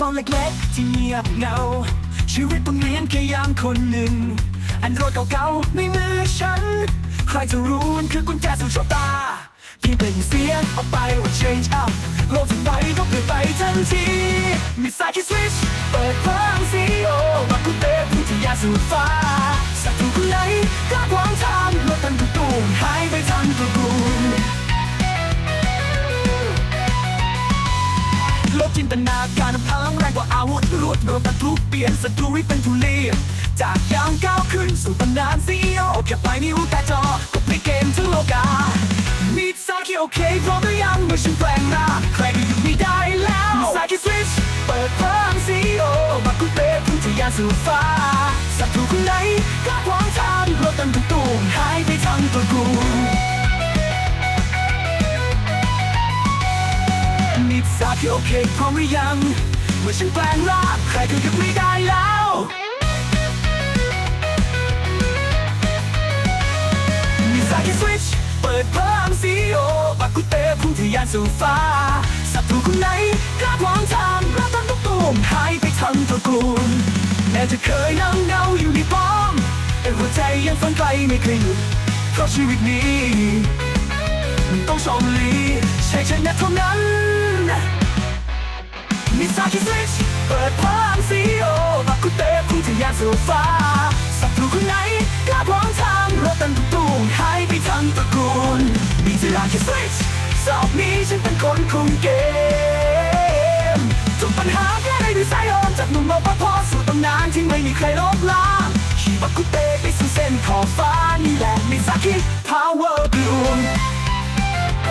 ตอนเล็กๆ ที่เงียบเงา ชีวิตต้องเรียนแค่ยามคนหนึ่ง อันรดเก่าๆในมือฉัน ใครจะรู้มันคือกุญแจสู่โชคตาเพียงเปล่งเสียงออกไปว่า change up โลกทั้งใบก็เปลี่ยนไปทันที มีสายที่ switch เปิดพลังซีโอมากุเตผู้ที่ยาสู่ฟ้าศัตรูคนไหนกล้าวา ลกจินตนาการพลังแรงกว่าอาวุธรวดเร็วตัดทุเปลี่ยนศัตรูให้เป็นทุลีจากยามก้าวขึ้นสู่ตำนานซีอีโอแค่ปลายนิ้วแต่จอก็พลิกเกมทั้งโลกามีสาคีโอเคพร้อมหรือยังเมื่อฉันแปลงร่างใครก็หยุดไม่ได้แล้วมีสาคีสวิชเปิดพลังซีอีโอมากุเตพุ่งทะยานสู่ฟ้าศัตรูคนไหนกล้าขวางทางโลกตันตุตูมหาย โอเคพร้อมหรือยัง เมื่อฉันแปลงร่างใครก็ยุดไม่ได้แล้วมีสายที่สวิตช์เปิดเพลังซีโอบากุเตพุ่งทะยานสู่ฟ้าศัตรูคนไหนกล้าขวางทางเราต้งตุกตูมหายไปทั้งตระกูลแม้จะเคยนั่งเงาอยู่ในป้อมแต่หัวใจยังฝันไกลไม่เคยหยุดเพราะชีวิตนี้ ต้องชมลีใช่ชนะเท่านั้น มีสาคีสวิชเปิดพลังซีโอมากุเตพุ่งทะยานสู่ฟ้าศัตรูคนไหนกล้าขวางทางรถตันตุกตูหายไปทั้งตระกูลมีสาคีสวิชสอบนี้ฉันเป็นคนคุมเกมทุกปัญหาแก้ได้ด้วยสายโอมจากหนุ่มรปภสู่ตำนานที่ไม่มีใครลบล้างขี่บักกุเตไปสู่เส้นขอบฟ้านี่แหละมีสาคี power bloom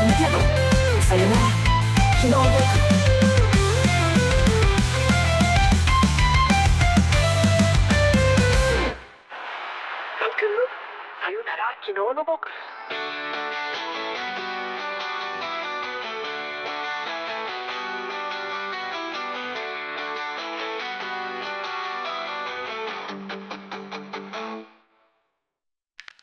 ไม่เทียบหรอกใส่ยัง Nono Books.